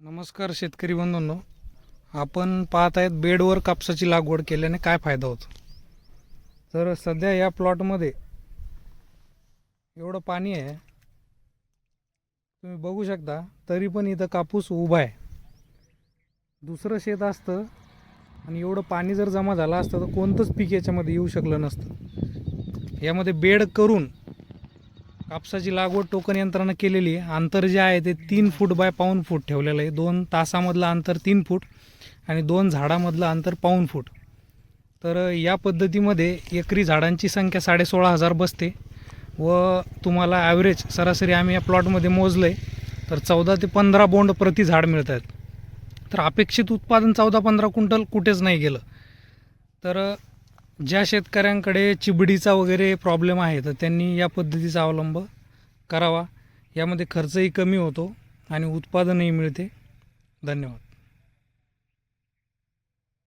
नमस्कार शेतकरी बंधूंनो. आपण पाहत आहेत बेडवर कापसाची लागवड केल्याने काय फायदा होतो? तर सध्या या प्लॉटमध्ये एवढं पाणी आहे. तुम्ही बघू शकता तरी पण इथं कापूस उभा आहे. दुसरं शेत असतं आणि एवढं पाणी जर जमा झालं असतं तर कोणतंच पीक याच्यामध्ये येऊ शकलं नसतं. यामध्ये बेड करून कापसाची लागवड टोकन यंत्रानं केलेली आहे. अंतर जे आहे ते तीन फूट बाय पाऊन फूट ठेवलेलं आहे. दोन तासामधलं अंतर तीन फूट आणि दोन झाडामधलं अंतर पाऊन फूट. तर या पद्धतीमध्ये एकरी झाडांची संख्या साडेसोळा हजार बसते व तुम्हाला ॲव्हरेज सरासरी आम्ही या प्लॉटमध्ये मोजलं आहे तर चौदा ते पंधरा बोंड प्रति झाड मिळत आहेत तर अपेक्षित उत्पादन चौदा पंधरा क्विंटल कुठेच नाही गेलं. तर ज्या शेतकऱ्यांकडे चिबडीचा वगैरे प्रॉब्लेम आहे तर त्यांनी या पद्धतीचा अवलंब करावा. यामध्ये खर्चही कमी होतो आणि उत्पादनही मिळते. धन्यवाद.